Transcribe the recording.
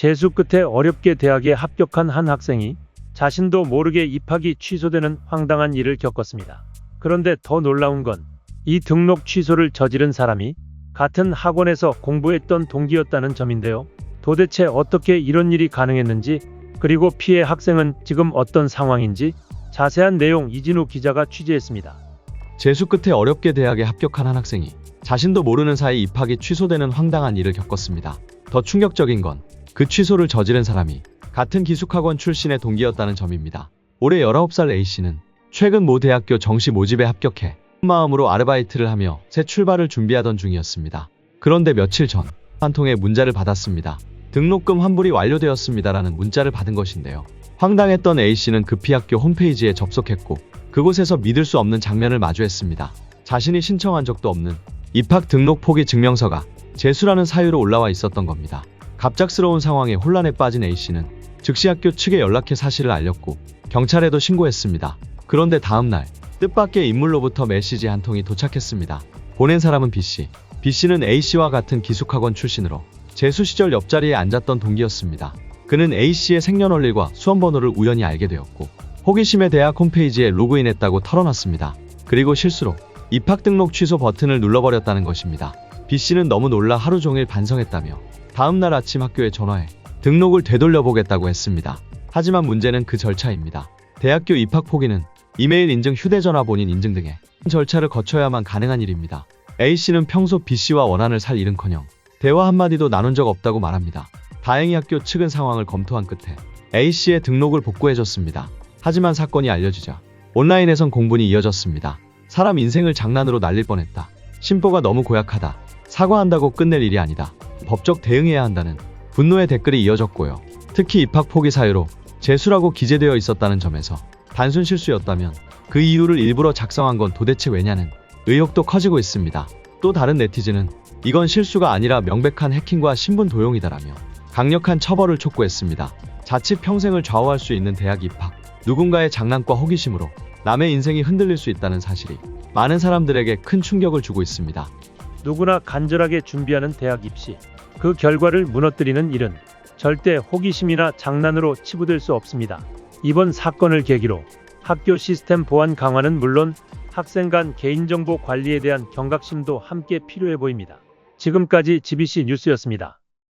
재수 끝에 어렵게 대학에 합격한 한 학생이 자신도 모르게 입학이 취소되는 황당한 일을 겪었습니다. 그런데 더 놀라운 건 이 등록 취소를 저지른 사람이 같은 학원에서 공부했던 동기였다는 점인데요. 도대체 어떻게 이런 일이 가능했는지 그리고 피해 학생은 지금 어떤 상황인지 자세한 내용 이진우 기자가 취재했습니다. 재수 끝에 어렵게 대학에 합격한 한 학생이 자신도 모르는 사이 입학이 취소되는 황당한 일을 겪었습니다. 더 충격적인 건 그 취소를 저지른 사람이 같은 기숙학원 출신의 동기였다는 점입니다. 올해 19살 A씨는 최근 모 대학교 정시 모집에 합격해 큰 마음으로 아르바이트를 하며 새 출발을 준비하던 중이었습니다. 그런데 며칠 전 한 통의 문자를 받았습니다. 등록금 환불이 완료되었습니다라는 문자를 받은 것인데요. 황당했던 A씨는 급히 학교 홈페이지에 접속했고 그곳에서 믿을 수 없는 장면을 마주했습니다. 자신이 신청한 적도 없는 입학 등록 포기 증명서가 재수라는 사유로 올라와 있었던 겁니다. 갑작스러운 상황에 혼란에 빠진 A씨는 즉시 학교 측에 연락해 사실을 알렸고 경찰에도 신고했습니다. 그런데 다음날 뜻밖의 인물로부터 메시지 한 통이 도착했습니다. 보낸 사람은 B씨. B씨는 A씨와 같은 기숙학원 출신으로 재수 시절 옆자리에 앉았던 동기였습니다. 그는 A씨의 생년월일과 수험번호를 우연히 알게 되었고 호기심에 대학 홈페이지에 로그인했다고 털어놨습니다. 그리고 실수로 입학 등록 취소 버튼을 눌러버렸다는 것입니다. B씨는 너무 놀라 하루 종일 반성했다며 다음날 아침 학교에 전화해 등록을 되돌려보겠다고 했습니다. 하지만 문제는 그 절차입니다. 대학교 입학 포기는 이메일 인증, 휴대전화 본인 인증 등의 절차를 거쳐야만 가능한 일입니다. A씨는 평소 B씨와 원한을 살 일은커녕 대화 한마디도 나눈 적 없다고 말합니다. 다행히 학교 측은 상황을 검토한 끝에 A씨의 등록을 복구해줬습니다. 하지만 사건이 알려지자 온라인에선 공분이 이어졌습니다. 사람 인생을 장난으로 날릴 뻔했다. 심보가 너무 고약하다. 사과한다고 끝낼 일이 아니다. 법적 대응해야 한다는 분노의 댓글이 이어졌고요. 특히 입학 포기 사유로 재수라고 기재되어 있었다는 점에서 단순 실수였다면 그 이유를 일부러 작성한 건 도대체 왜냐는 의혹도 커지고 있습니다. 또 다른 네티즌은 이건 실수가 아니라 명백한 해킹과 신분 도용이다라며 강력한 처벌을 촉구했습니다. 자칫 평생을 좌우할 수 있는 대학 입학, 누군가의 장난과 호기심으로 남의 인생이 흔들릴 수 있다는 사실이 많은 사람들에게 큰 충격을 주고 있습니다. 누구나 간절하게 준비하는 대학 입시. 그 결과를 무너뜨리는 일은 절대 호기심이나 장난으로 치부될 수 없습니다. 이번 사건을 계기로 학교 시스템 보안 강화는 물론 학생 간 개인정보 관리에 대한 경각심도 함께 필요해 보입니다. 지금까지 GBC 뉴스였습니다.